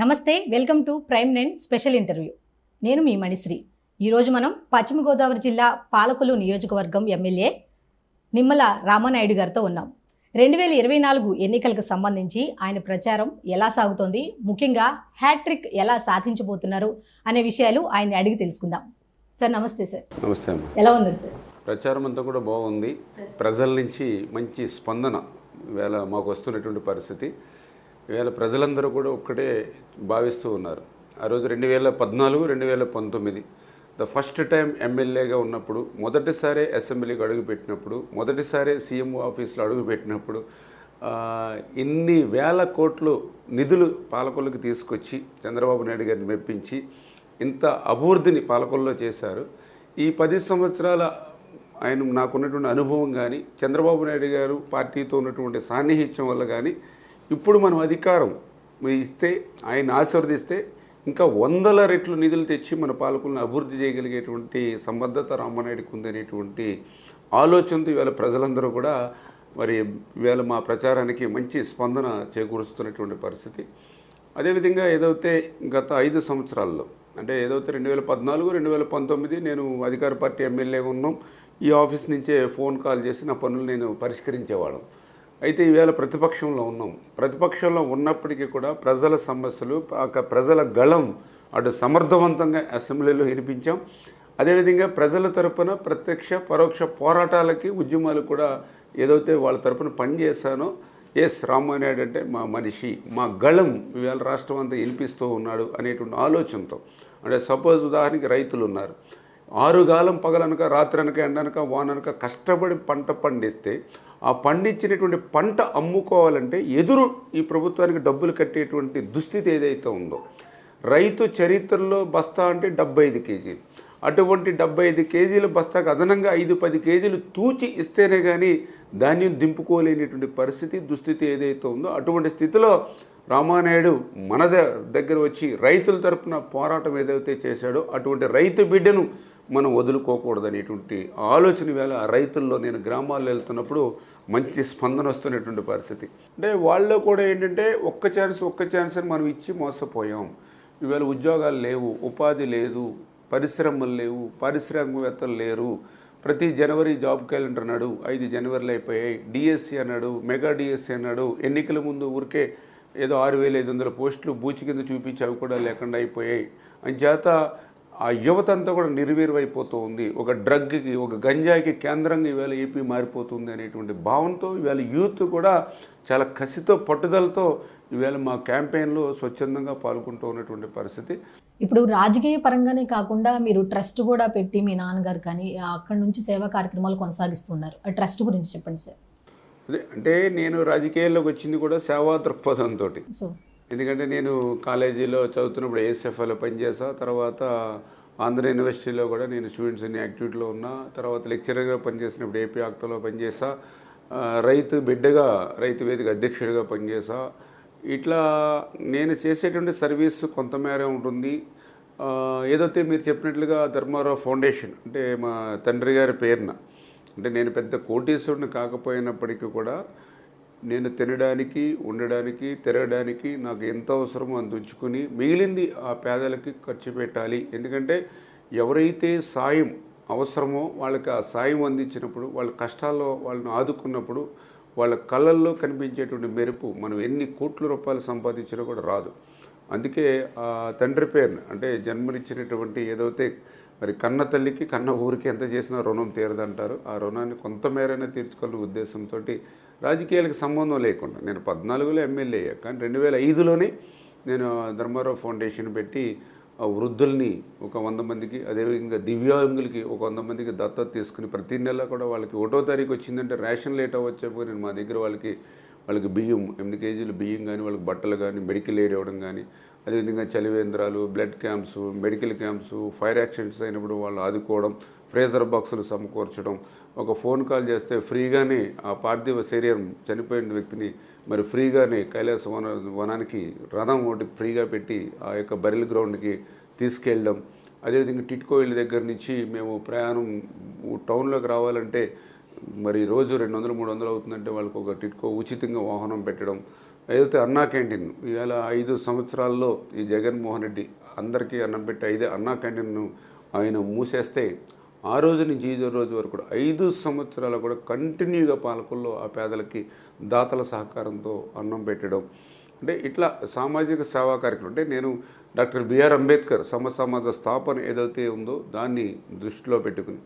నమస్తే welcome to Prime Nine special interview. నేను మీ మణిశ్రీ. ఈరోజు మనం పశ్చిమ గోదావరి జిల్లా పాలకులు నియోజకవర్గం ఎమ్మెల్యే నిమ్మల రామనాయుడు గారితో ఉన్నాం. రెండు వేల ఇరవై నాలుగు ఎన్నికలకు సంబంధించి ఆయన ప్రచారం ఎలా సాగుతోంది ముఖ్యంగా హ్యాట్రిక్ ఎలా సాధించబోతున్నారు అనే విషయాలు ఆయన్ని అడిగి తెలుసుకుందాం. సార్ నమస్తే సార్. నమస్తే ఎలా ఉన్నారు సార్? ప్రచారం అంతా కూడా బాగుంది. ప్రజల నుంచి మంచి స్పందన ఇవాళ మాకు వస్తున్నటువంటి పరిస్థితి. ఇవాళ ప్రజలందరూ కూడా ఒక్కటే భావిస్తూ ఉన్నారు. ఆ రోజు రెండు వేల పద్నాలుగు రెండు వేల పంతొమ్మిది. ద ఫస్ట్ టైం ఎమ్మెల్యేగా ఉన్నప్పుడు మొదటిసారి అసెంబ్లీకి అడుగుపెట్టినప్పుడు మొదటిసారి సీఎం ఆఫీస్లో అడుగుపెట్టినప్పుడు ఇన్ని వేల కోట్లు నిధులు పాలకొల్లుకి తీసుకొచ్చి చంద్రబాబు నాయుడు గారిని మెప్పించి ఇంత అభివృద్ధిని పాలకొల్లో చేశారు. ఈ పది సంవత్సరాల ఆయన నాకున్నటువంటి అనుభవం కానీ చంద్రబాబు నాయుడు గారు పార్టీతో ఉన్నటువంటి సాన్నిహిత్యం వల్ల కానీ ఇప్పుడు మనం అధికారం ఇస్తే ఆయన ఆశీర్వదిస్తే ఇంకా వందల రెట్లు నిధులు తెచ్చి మన పాలకులను అభివృద్ధి చేయగలిగేటువంటి సంబద్ధత రామనాయుడికి ఉందనేటువంటి ఆలోచనతో ఇవాళ ప్రజలందరూ కూడా మరి ఇవాళ మా ప్రచారానికి మంచి స్పందన చేకూరుస్తున్నటువంటి పరిస్థితి. అదేవిధంగా ఏదైతే గత ఐదు సంవత్సరాల్లో అంటే ఏదైతే రెండు వేల పద్నాలుగు రెండు వేల పంతొమ్మిది నేను అధికార పార్టీ ఎమ్మెల్యేగా ఉన్నాం ఈ ఆఫీస్ నుంచే ఫోన్ కాల్ చేసి నా పనులు నేను పరిష్కరించేవాళ్ళం. అయితే ఈవేళ ప్రతిపక్షంలో ఉన్నాం. ప్రతిపక్షంలో ఉన్నప్పటికీ కూడా ప్రజల సమస్యలు ఆ ప్రజల గళం అటు సమర్థవంతంగా అసెంబ్లీలో వినిపించాం. అదేవిధంగా ప్రజల తరపున ప్రత్యక్ష పరోక్ష పోరాటాలకి ఉద్యమాలు కూడా ఏదైతే వాళ్ళ తరపున పనిచేశానో ఎస్ రామానాయుడు అంటే మా మనిషి మా గళం ఇవాళ రాష్ట్రం అంతా వినిపిస్తూ ఉన్నాడు అనేటువంటి ఆలోచనతో. అంటే సపోజ్ ఉదాహరణకి రైతులు ఉన్నారు. ఆరుగాలం పగలనక రాత్రి అనక ఎండనక వాననక కష్టపడి పంట పండిస్తే ఆ పండించినటువంటి పంట అమ్ముకోవాలంటే ఎదురు ఈ ప్రభుత్వానికి డబ్బులు కట్టేటువంటి దుస్థితి ఏదైతే ఉందో రైతు చరిత్రలో బస్తా అంటే డెబ్బై ఐదు కేజీలు. అటువంటి డెబ్బై ఐదు కేజీల బస్తాకు అదనంగా ఐదు పది కేజీలు తూచి ఇస్తేనే కానీ ధాన్యం దింపుకోలేనిటువంటి పరిస్థితి దుస్థితి ఏదైతే ఉందో అటువంటి స్థితిలో రామానాయుడు మన దగ్గర వచ్చి రైతుల తరపున పోరాటం ఏదైతే చేశాడో అటువంటి రైతు బిడ్డను మనం వదులుకోకూడదనేటువంటి ఆలోచన వేళ ఆ రైతుల్లో నేను గ్రామాల్లో వెళ్తున్నప్పుడు మంచి స్పందన వస్తున్నటువంటి పరిస్థితి. అంటే వాళ్ళు కూడా ఏంటంటే ఒక్క ఛాన్స్ ఒక్క ఛాన్స్ అని మనం ఇచ్చి మోసపోయాం. ఈవేళ ఉద్యోగాలు లేవు ఉపాధి లేదు పరిశ్రమలు లేవు పారిశ్రామికవేత్తలు లేరు. ప్రతి జనవరి జాబ్ క్యాలెండర్ అన్నాడు ఐదు జనవరిలో అయిపోయాయి. డిఎస్సి అన్నాడు మెగా డిఎస్సి అన్నాడు. ఎన్నికల ముందు ఊరికే ఏదో ఆరు వేల ఐదు వందల పోస్టులు బూచి కింద చూపించి అవి కూడా లేకుండా అయిపోయాయి. అంచేత ఆ యువత అంతా కూడా నిర్వీర్యమైపోతూ ఉంది ఒక డ్రగ్కి ఒక గంజాయికి కేంద్రంగా ఇవాళ ఏపీ మారిపోతుంది అనేటువంటి భావనతో ఇవాళ యూత్ కూడా చాలా కసితో పట్టుదలతో ఇవాళ మా క్యాంపెయిన్లో స్వచ్ఛందంగా పాల్గొంటూ ఉన్నటువంటి పరిస్థితి. ఇప్పుడు రాజకీయ పరంగానే కాకుండా మీరు ట్రస్ట్ కూడా పెట్టి మీ నాన్నగారు కానీ అక్కడి నుంచి సేవా కార్యక్రమాలు కొనసాగిస్తున్నారు. ఆ ట్రస్ట్ గురించి చెప్పండి సార్. అదే అంటే నేను రాజకీయాల్లోకి వచ్చింది కూడా సేవా దృక్పథంతో సో ఎందుకంటే నేను కాలేజీలో చదువుతున్నప్పుడు ఏఎస్ఎఫ్ఐలో పనిచేసా తర్వాత ఆంధ్ర యూనివర్సిటీలో కూడా నేను స్టూడెంట్స్ అన్ని యాక్టివిటీలో ఉన్నా తర్వాత లెక్చరర్గా పనిచేసినప్పుడు ఏపీ ఆక్టోలో పనిచేసా రైతు బిడ్డగా రైతు వేదిక అధ్యక్షుడిగా పనిచేసా. ఇట్లా నేను చేసేటువంటి సర్వీస్ కొంతమేర ఉంటుంది. ఏదైతే మీరు చెప్పినట్లుగా ధర్మారావు ఫౌండేషన్ అంటే మా తండ్రి గారి పేరున అంటే నేను పెద్ద కోటీశ్వరుని కాకపోయినప్పటికీ కూడా నేను తినడానికి ఉండడానికి తిరగడానికి నాకు ఎంత అవసరమో అంత ఉంచుకుని మిగిలింది ఆ పేదలకి ఖర్చు పెట్టాలి. ఎందుకంటే ఎవరైతే సాయం అవసరమో వాళ్ళకి ఆ సాయం అందించినప్పుడు వాళ్ళ కష్టాల్లో వాళ్ళని ఆదుకున్నప్పుడు వాళ్ళ కళ్ళల్లో కనిపించేటువంటి మెరుపు మనం ఎన్ని కోట్ల రూపాయలు సంపాదించినా కూడా రాదు. అందుకే ఆ తండ్రి పేరును అంటే జన్మనిచ్చినటువంటి ఏదైతే మరి కన్న తల్లికి కన్న ఊరికి ఎంత చేసినా రుణం తీరదంటారు. ఆ రుణాన్ని కొంతమేరైనా తీర్చుకోవాలనే ఉద్దేశంతో రాజకీయాలకు సంబంధం లేకుండా. నేను పద్నాలుగులో ఎమ్మెల్యే అయ్యా. కానీ రెండు వేల ఐదులోనే నేను ధర్మారావు ఫౌండేషన్ పెట్టి ఆ వృద్ధుల్ని ఒక వంద మందికి అదేవిధంగా దివ్యాంగులకి ఒక వంద మందికి దత్తత తీసుకుని ప్రతి నెల కూడా వాళ్ళకి ఒకటో తారీఖు వచ్చిందంటే రేషన్ లేట్ అవ్వచ్చేపు నేను మా దగ్గర వాళ్ళకి వాళ్ళకి బియ్యం ఎనిమిది కేజీలు బియ్యం కానీ వాళ్ళకి బట్టలు కానీ మెడికల్ ఎయిడ్ ఇవ్వడం కానీ అదేవిధంగా చలివేంద్రాలు blood camps medical camps fire accidents అయినప్పుడు వాళ్ళు ఆదుకోవడం ఫ్రేజర్ బాక్సులు సమకూర్చడం ఒక ఫోన్ కాల్ చేస్తే ఫ్రీగానే ఆ పార్థివ శరీరం చనిపోయిన వ్యక్తిని మరి ఫ్రీగానే కైలాస వన వనానికి రథం ఒకటి ఫ్రీగా పెట్టి ఆ యొక్క బరిల్ గ్రౌండ్కి తీసుకెళ్ళడం. అదేవిధంగా టిట్కో ఇళ్ళ దగ్గర నుంచి మేము ప్రయాణం టౌన్లోకి రావాలంటే మరి రోజు రెండు వందలు మూడు వందలు అవుతుందంటే వాళ్ళకి ఒక టిట్కో ఉచితంగా వాహనం పెట్టడం. ఏదైతే అన్నా క్యాంటీన్ ఇవాళ ఐదు సంవత్సరాల్లో ఈ జగన్మోహన్ రెడ్డి అందరికీ అన్నం పెట్టి ఐదే అన్నా క్యాంటీన్ను ఆయన మూసేస్తే ఆ రోజు నుంచి ఈ రోజు వరకు కూడా ఐదు సంవత్సరాలు కూడా కంటిన్యూగా పాలకుల్లో ఆ పేదలకి దాతల సహకారంతో అన్నం పెట్టడం. అంటే ఇట్లా సామాజిక సేవా కార్యక్రమం. అంటే నేను డాక్టర్ బిఆర్ అంబేద్కర్ సమ సమాజ స్థాపన ఏదైతే ఉందో దాన్ని దృష్టిలో పెట్టుకుని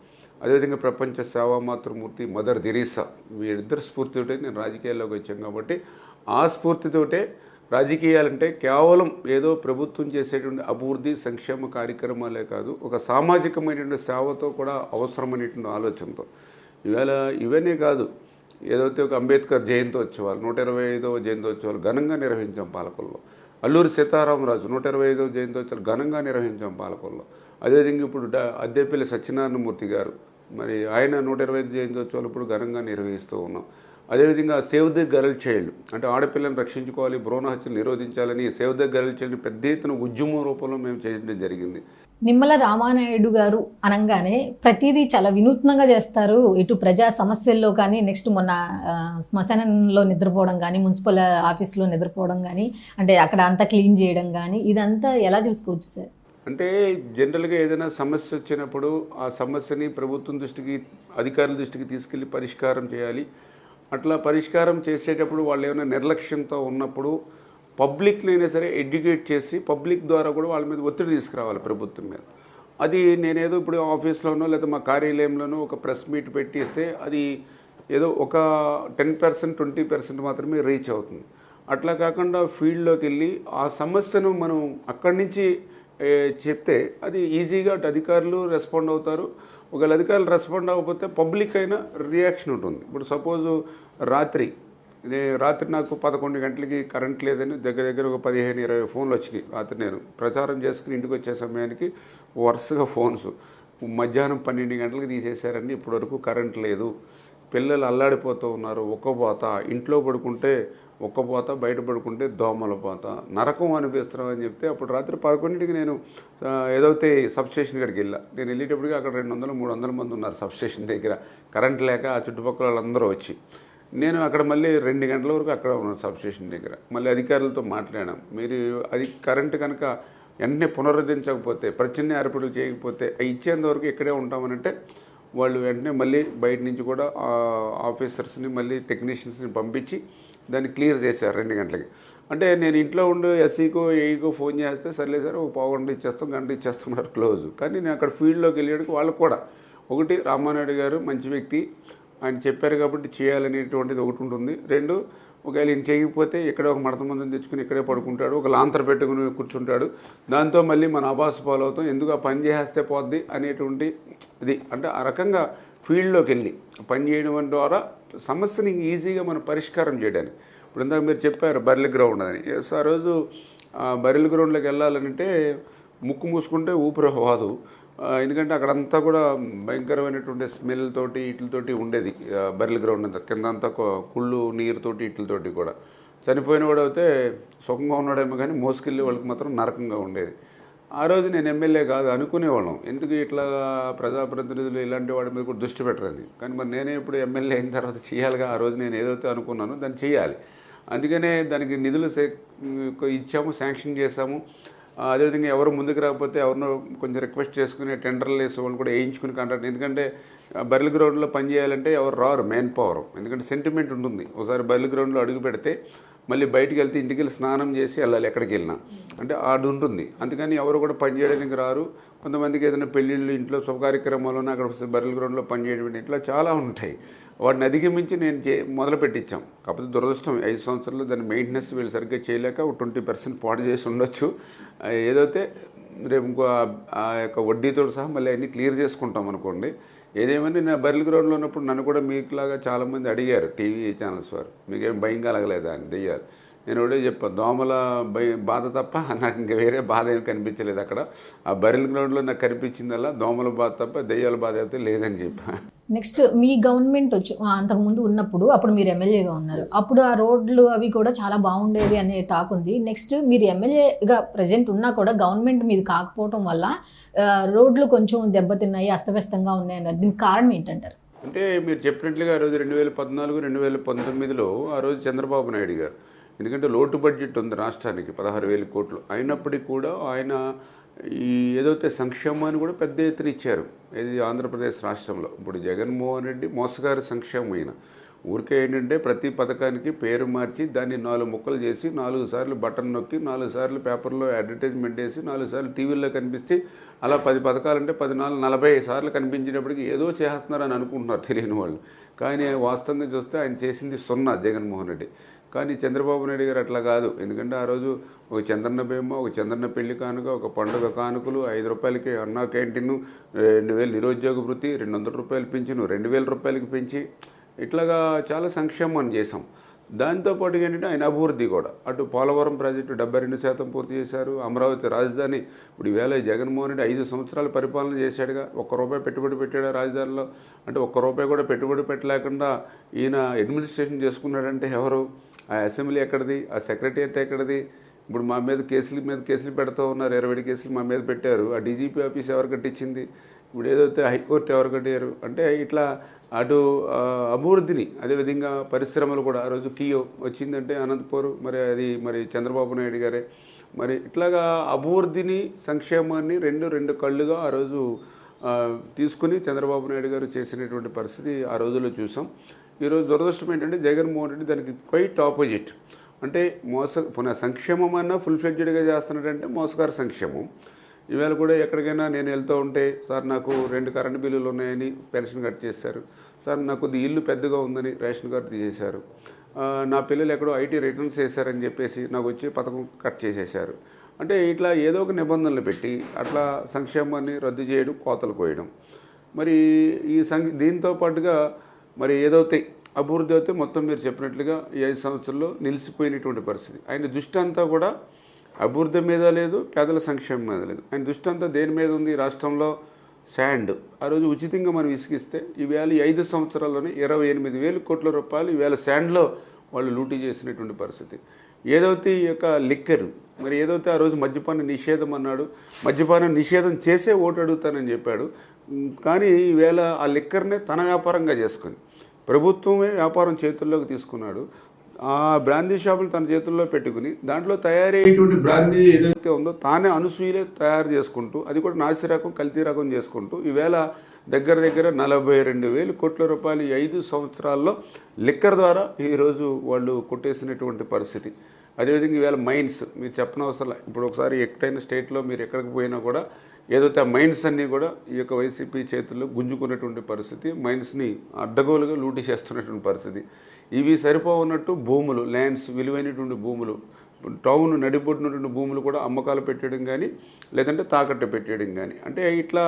అదేవిధంగా ప్రపంచ సేవా మాతృమూర్తి మదర్ దిరీసా వీరిద్దరు స్ఫూర్తితోటే నేను రాజకీయాల్లోకి వచ్చాను కాబట్టి ఆ స్ఫూర్తితోటే రాజకీయాలంటే కేవలం ఏదో ప్రభుత్వం చేసేటువంటి అభివృద్ధి సంక్షేమ కార్యక్రమాలే కాదు ఒక సామాజికమైనటువంటి సేవతో కూడా అవసరమైనటువంటి ఆలోచనతో. ఇవాళ ఇవన్నీ కాదు ఏదైతే ఒక అంబేద్కర్ జయంతోత్సవాలు నూట ఇరవై ఐదవ జయంతోత్సవాలు ఘనంగా నిర్వహించాం పాలకుల్లో అల్లూరి సీతారామరాజు నూట ఇరవై ఐదవ జయంతోత్సవాలు ఘనంగా నిర్వహించాం పాలకుల్లో అదేవిధంగా ఇప్పుడు డా- అద్దెపల్లి సత్యనారాయణమూర్తి గారు మరి ఆయన నూట ఇరవై ఐదు జయంతోత్సవాలు ఇప్పుడు ఘనంగా నిర్వహిస్తూ ఉన్నాం. అదేవిధంగా సేవ్ ది గర్ల్ చైల్డ్. అంటే ఆడపిల్లని రక్షించుకోవాలి భ్రూణ హత్యలు నిరోధించాలని సేవ్ ది గర్ల్ చైల్డ్ పెద్ద ఎత్తున ఉద్యమం రూపంలో మేము చేయడం జరిగింది. నిమ్మల రామానాయుడు గారు అనగానే ప్రతిదీ చాలా వినూత్నంగా చేస్తారు. ఇటు ప్రజా సమస్యల్లో కానీ నెక్స్ట్ మొన్న శ్మశానంలో నిద్రపోవడం కానీ మున్సిపల్ ఆఫీస్లో నిద్రపోవడం కానీ అంటే అక్కడ అంతా క్లీన్ చేయడం కానీ ఇదంతా ఎలా చూసుకోవచ్చు సార్? అంటే జనరల్గా ఏదైనా సమస్య వచ్చినప్పుడు ఆ సమస్యని ప్రభుత్వం దృష్టికి అధికారుల దృష్టికి తీసుకెళ్ళి పరిష్కారం చేయాలి. అట్లా పరిష్కారం చేసేటప్పుడు వాళ్ళు ఏమైనా నిర్లక్ష్యంతో ఉన్నప్పుడు పబ్లిక్నైనా సరే ఎడ్యుకేట్ చేసి పబ్లిక్ ద్వారా కూడా వాళ్ళ మీద ఒత్తిడి తీసుకురావాలి ప్రభుత్వం మీద. అది నేనేదో ఇప్పుడు ఆఫీస్లోనో లేదా మా కార్యాలయంలోనో ఒక ప్రెస్ మీట్ పెట్టిస్తే అది ఏదో ఒక టెన్ పర్సెంట్ ట్వంటీ పర్సెంట్ మాత్రమే రీచ్ అవుతుంది. అట్లా కాకుండా ఫీల్డ్లోకి వెళ్ళి ఆ సమస్యను మనం అక్కడి నుంచి చెప్తే అది ఈజీగా అటు అధికారులు రెస్పాండ్ అవుతారు. ఒకవేళ అధికారులు రెస్పాండ్ అవ్వకపోతే పబ్లిక్ అయినా రియాక్షన్ ఉంటుంది. ఇప్పుడు సపోజ్ రాత్రి రాత్రి నాకు పదకొండు గంటలకి కరెంట్ లేదని దగ్గర దగ్గర ఒక పదిహేను ఇరవై ఫోన్లు వచ్చినాయి రాత్రి నేను. ప్రచారం చేసుకుని ఇంటికి వచ్చే సమయానికి వరుసగా ఫోన్స్ మధ్యాహ్నం పన్నెండు గంటలకు తీసేశారండి ఇప్పటివరకు కరెంట్ లేదు. పిల్లలు అల్లాడిపోతూ ఉన్నారు. ఒక్కపోత ఇంట్లో పడుకుంటే ఒక్కపోత బయట పడుకుంటే దోమల పోత. నరకం అనిపిస్తున్నాం అని చెప్తే అప్పుడు రాత్రి పదకొండింటికి నేను ఏదైతే సబ్స్టేషన్ కాడికి వెళ్ళా. నేను వెళ్ళేటప్పటికి అక్కడ రెండు వందలు మూడు వందల మంది ఉన్నారు సబ్స్టేషన్ దగ్గర. కరెంట్ లేక ఆ చుట్టుపక్కల వాళ్ళందరూ వచ్చి. నేను అక్కడ మళ్ళీ రెండు గంటల వరకు అక్కడ ఉన్నాను సబ్స్టేషన్ దగ్గర. మళ్ళీ అధికారులతో మాట్లాడాం. మీరు అది కరెంటు కనుక వెంటనే పునరుద్ధరించకపోతే ప్రచిన్న ఏర్పాట్లు చేయకపోతే ఇచ్చేంత వరకు ఇక్కడే ఉంటామనంటే వాళ్ళు వెంటనే మళ్ళీ బయట నుంచి కూడా ఆఫీసర్స్ని మళ్ళీ టెక్నీషియన్స్ని పంపించి దాన్ని క్లియర్ చేశారు రెండు గంటలకి. అంటే నేను ఇంట్లో ఉండి ఎస్సీకో ఏఈకో ఫోన్ చేస్తే సర్లే సార్ ఒక పావు గంట ఇచ్చేస్తాం గంట ఇచ్చేస్తున్నారు క్లోజ్. కానీ నేను అక్కడ ఫీల్డ్లోకి వెళ్ళేటికి వాళ్ళకు కూడా ఒకటి రామానాయుడు గారు మంచి వ్యక్తి. ఆయన చెప్పారు కాబట్టి చేయాలనేటువంటిది ఒకటి ఉంటుంది. రెండు ఒకవేళ ఈయన చేయకపోతే ఇక్కడ ఒక మడత మందం తెచ్చుకుని ఇక్కడే పడుకుంటాడు ఒక లాంతర్ పెట్టుకుని కూర్చుంటాడు. దాంతో మళ్ళీ మన ఆభాస ఫాలో అవుతాం. ఎందుకు ఆ పని చేసేస్తే పోద్ది అనేటువంటి ఇది. అంటే ఆ రకంగా ఫీల్డ్లోకి వెళ్ళి పని చేయడం ద్వారా సమస్యని ఈజీగా మనం పరిష్కారం చేయడానికి. ఇప్పుడు ఇందాక మీరు చెప్పారు బర్రెల గ్రౌండ్ అని. ఎస్ ఆ రోజు బర్రెల గ్రౌండ్లోకి వెళ్ళాలంటే ముక్కు మూసుకుంటే ఊపిరి వాదు ఎందుకంటే అక్కడంతా కూడా భయంకరమైనటువంటి స్మెల్ తోటి ఇట్లతోటి ఉండేది. బర్రెల గ్రౌండ్ అంతా. కింద అంతా కుళ్ళు నీరుతోటి ఇట్లతోటి కూడా. చనిపోయిన వాడు అయితే సుఖంగా ఉన్నాడేమో కానీ మోసుకెళ్ళే వాళ్ళకి మాత్రం నరకంగా ఉండేది. ఆ రోజు నేను ఎమ్మెల్యే కాదు అనుకునేవాళ్ళం. ఎందుకు ఇట్లా ప్రజాప్రతినిధులు ఇలాంటి వాడి మీద కూడా దృష్టి పెట్టరని కానీ మరి నేనే ఇప్పుడు ఎమ్మెల్యే అయిన తర్వాత చేయాలిగా? ఆ రోజు నేను ఏదైతే అనుకున్నానో దాన్ని చేయాలి. అందుకనే దానికి నిధులు సే- ఇచ్చాము శాంక్షన్ చేశాము. అదేవిధంగా ఎవరు ముందుకు రాకపోతే ఎవరినో కొంచెం రిక్వెస్ట్ చేసుకుని టెండర్లు వేసి వాళ్ళు కూడా వేయించుకుని కాంట్రాక్ట్ ఎందుకంటే బరిల్ గ్రౌండ్లో పని చేయాలంటే ఎవరు రారు మెయిన్ పవర్ ఎందుకంటే సెంటిమెంట్ ఉంటుంది. ఒకసారి బరిల్ గ్రౌండ్లో అడుగు పెడితే మళ్ళీ బయటికి వెళ్తే ఇంటికి వెళ్ళి స్నానం చేసి వెళ్ళాలి ఎక్కడికి వెళ్ళినా. అంటే ఆడు ఉంటుంది. అందుకని ఎవరు కూడా పనిచేయడానికి రారు. కొంతమందికి ఏదైనా పెళ్ళిళ్ళు ఇంట్లో శుభకార్యక్రమాలను అక్కడ బరిల్ గ్రౌండ్లో పని చేయడం ఇట్లా చాలా ఉంటాయి. వాటిని అధిగమించి నేను చే మొదలు పెట్టించాం కాకపోతే దురదృష్టం ఐదు సంవత్సరాలు దాని మెయింటెనెన్స్ వీళ్ళు సరిగ్గా చేయలేక ఒక ట్వంటీ పర్సెంట్ పాడు చేసి ఉండొచ్చు. ఏదైతే రేపు ఇంకో ఆ- యొక్క వడ్డీతో సహా మళ్ళీ అన్నీ క్లియర్ చేసుకుంటాం అనుకోండి. ఏదేమని నేను బర్రెల గ్రౌండ్లో ఉన్నప్పుడు నన్ను కూడా మీకులాగా చాలామంది అడిగారు టీవీ ఛానల్స్ వారు. మీకేం భయం కలగలేదా అని దెయ్యాలు నేను ఒకటే చెప్పాను దోమల బాధ తప్ప నాకు ఇంకా వేరే బాధ ఏమి కనిపించలేదు అక్కడ. ఆ బర్రెల గ్రౌండ్లో నాకు కనిపించిందల్లా దోమల బాధ తప్ప దెయ్యాల బాధ అయితే లేదని చెప్పా. నెక్స్ట్ మీ గవర్నమెంట్ వచ్చి అంతకుముందు ఉన్నప్పుడు అప్పుడు మీరు ఎమ్మెల్యేగా ఉన్నారు. అప్పుడు ఆ రోడ్లు అవి కూడా చాలా బాగుండేవి అనే టాక్ ఉంది. నెక్స్ట్ మీరు ఎమ్మెల్యేగా ప్రజెంట్ ఉన్నా కూడా గవర్నమెంట్ మీది కాకపోవటం వల్ల రోడ్లు కొంచెం దెబ్బతిన్నాయి అస్తవ్యస్తంగా ఉన్నాయి అన్నారు దీనికి కారణం ఏంటంటారు? అంటే మీరు చెప్పినట్లుగా ఆ రోజు రెండు వేల పద్నాలుగు రెండు వేల పంతొమ్మిదిలో ఆ రోజు చంద్రబాబు నాయుడు గారు ఎందుకంటే లోటు బడ్జెట్ ఉంది రాష్ట్రానికి పదహారు వేల కోట్లు. అయినప్పటికీ కూడా ఆయన ఈ ఏదైతే సంక్షేమాన్ని కూడా పెద్ద ఎత్తున ఇచ్చారు. ఇది ఆంధ్రప్రదేశ్ రాష్ట్రంలో. ఇప్పుడు జగన్మోహన్ రెడ్డి మోసగారి సంక్షేమం అయిన ఊరికే ఏంటంటే ప్రతి పథకానికి పేరు మార్చి దాన్ని నాలుగు ముక్కలు చేసి నాలుగు సార్లు బటన్ నొక్కి నాలుగు సార్లు పేపర్లో అడ్వర్టైజ్మెంట్ వేసి నాలుగు సార్లు టీవీలో కనిపిస్తే అలా పది పథకాలంటే పది నాలుగు నలభై సార్లు కనిపించేటప్పటికి ఏదో చేస్తున్నారని అనుకుంటున్నారు తెలియని వాళ్ళు. కానీ వాస్తవంగా చూస్తే ఆయన చేసింది సున్నా జగన్మోహన్ రెడ్డి. కానీ చంద్రబాబు నాయుడు గారు అట్లా కాదు. ఎందుకంటే ఆ రోజు ఒక చంద్రన్న బేమ ఒక చంద్రన్న పెళ్ళి కానుక ఒక పండుగ కానుకలు ఐదు రూపాయలకి అన్నా క్యాంటీన్ రెండు వేలు నిరుద్యోగ వృత్తి రెండు వందల రూపాయలు పెంచును రెండు వేల రూపాయలకి పెంచి ఇట్లాగా చాలా సంక్షేమం చేశాం. దాంతోపాటు ఏంటంటే ఆయన అభివృద్ధి కూడా. అటు పోలవరం ప్రాజెక్టు డెబ్బై రెండు శాతం పూర్తి చేశారు. అమరావతి రాజధాని ఇప్పుడు ఈవేళ జగన్మోహన్ రెడ్డి ఐదు సంవత్సరాలు పరిపాలన చేశాడుగా. ఒక్క రూపాయి పెట్టుబడి పెట్టాడు రాజధానిలో? అంటే ఒక్క రూపాయి కూడా పెట్టుబడి పెట్టలేకుండా ఈయన అడ్మినిస్ట్రేషన్ చేసుకున్నాడంటే ఎవరు? ఆ అసెంబ్లీ ఎక్కడిది? ఆ సెక్రటేరియట్ ఎక్కడిది? ఇప్పుడు మా మీద కేసుల మీద కేసులు పెడుతూ ఉన్నారు. ఇరవై కేసులు మా మీద పెట్టారు. ఆ డీజీపీ ఆఫీస్ ఎవరు కట్టించింది? ఇప్పుడు ఏదైతే హైకోర్టు ఎవరు కట్టారు? అంటే ఇట్లా అటు అభివృద్ధిని అదేవిధంగా పరిశ్రమలు కూడా ఆ రోజు కియో వచ్చిందంటే అనంతపూర్ మరి అది మరి చంద్రబాబు నాయుడు గారే. మరి ఇట్లాగా అభివృద్ధిని సంక్షేమాన్ని రెండు రెండు కళ్ళుగా ఆ రోజు తీసుకుని చంద్రబాబు నాయుడు గారు చేసినటువంటి పరిస్థితి ఆ రోజుల్లో చూసాం. ఈరోజు దురదృష్టం ఏంటంటే జగన్మోహన్ రెడ్డి దానికి క్వైట్ ఆపోజిట్ అంటే మోస పునః సంక్షేమం అన్నా ఫుల్ ఫ్లెడ్జెడ్గా చేస్తున్నాడంటే మోసగారు సంక్షేమం. ఈవేళ కూడా ఎక్కడికైనా నేను వెళ్తూ ఉంటే సార్ నాకు రెండు కరెంటు బిల్లులు ఉన్నాయని పెన్షన్ కట్ చేశారు. సార్ నాకు కొద్ది ఇల్లు పెద్దగా ఉందని రేషన్ కార్డు తీసేశారు. నా పిల్లలు ఎక్కడో ఐటీ రిటర్న్స్ చేశారని చెప్పేసి నాకు వచ్చి పథకం కట్ చేసేశారు. అంటే ఇట్లా ఏదో ఒక నిబంధనలు పెట్టి అట్లా సంక్షేమాన్ని రద్దు చేయడం కోతలు కోయడం. మరి ఈ సం దీంతో పాటుగా మరి ఏదైతే అభివృద్ధి అయితే మొత్తం మీరు చెప్పినట్లుగా ఈ ఐదు సంవత్సరాల్లో నిలిచిపోయినటువంటి పరిస్థితి. ఆయన దృష్టి అంతా కూడా అభివృద్ధి మీద లేదు పేదల సంక్షేమం మీద లేదు. ఆయన దృష్టి అంతా దేని మీద ఉంది? రాష్ట్రంలో శాండ్. ఆ రోజు ఉచితంగా మనం ఇసుకిస్తే ఈవేళ ఈ ఐదు సంవత్సరాల్లోనే ఇరవై ఎనిమిది వేల కోట్ల రూపాయలు ఈవేళ శాండ్లో వాళ్ళు లూటీ చేసినటువంటి పరిస్థితి. ఏదైతే ఈ యొక్క లిక్కర్ మరి ఏదైతే ఆ రోజు మద్యపాన నిషేధం అన్నాడు మద్యపానం నిషేధం చేసే ఓటు అడుగుతానని చెప్పాడు కానీ ఈవేళ ఆ లిక్కర్నే తన వ్యాపారంగా చేసుకుని ప్రభుత్వమే వ్యాపారం చేతుల్లోకి తీసుకున్నాడు. ఆ బ్రాందీ షాపులు తన చేతుల్లో పెట్టుకుని దాంట్లో తయారయ్యేటువంటి బ్రాందీ ఏదైతే ఉందో తానే అనుసూయలే తయారు చేసుకుంటూ అది కూడా నాసి రకం కల్తీ రకం చేసుకుంటూ ఈవేళ దగ్గర దగ్గర నలభై రెండు వేలు కోట్ల రూపాయలు ఐదు సంవత్సరాల్లో లిక్కర్ ద్వారా ఈరోజు వాళ్ళు కొట్టేసినటువంటి పరిస్థితి. అదేవిధంగా ఈవేళ మైన్స్ మీరు చెప్పనవసరం అవసరం ఇప్పుడు ఒకసారి ఎక్కడైనా స్టేట్లో మీరు ఎక్కడికి పోయినా కూడా ఏదైతే ఆ మైన్స్ అన్నీ కూడా ఈ యొక్క వైసీపీ చేతుల్లో గుంజుకున్నటువంటి పరిస్థితి మైన్స్ని అడ్డగోలుగా లూటీ చేస్తున్నటువంటి పరిస్థితి. ఇవి సరిపోవన్నట్టు భూములు ల్యాండ్స్ విలువైనటువంటి భూములు టౌన్ నడిపొట్టినటువంటి భూములు కూడా అమ్మకాలు పెట్టడం కానీ లేదంటే తాకట్టు పెట్టడం కానీ అంటే ఇట్లా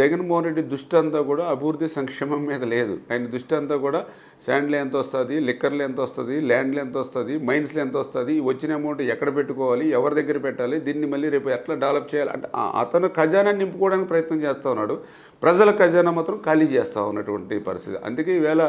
జగన్మోహన్ రెడ్డి దృష్టి అంతా కూడా అభివృద్ధి సంక్షేమం మీద లేదు. ఆయన దృష్టి అంతా కూడా శాండ్లు ఎంత వస్తుంది లిక్కర్లు ఎంత వస్తుంది ల్యాండ్లు ఎంత వస్తుంది మైన్స్లు ఎంత వస్తుంది వచ్చిన అమౌంట్ ఎక్కడ పెట్టుకోవాలి ఎవరి దగ్గర పెట్టాలి దీన్ని మళ్ళీ రేపు ఎట్లా డెవలప్ చేయాలి అంటే అతను ఖజానా నింపుకోవడానికి ప్రయత్నం చేస్తూ ఉన్నాడు. ప్రజల ఖజానా మాత్రం ఖాళీ చేస్తూ ఉన్నటువంటి పరిస్థితి. అందుకే ఈవేళ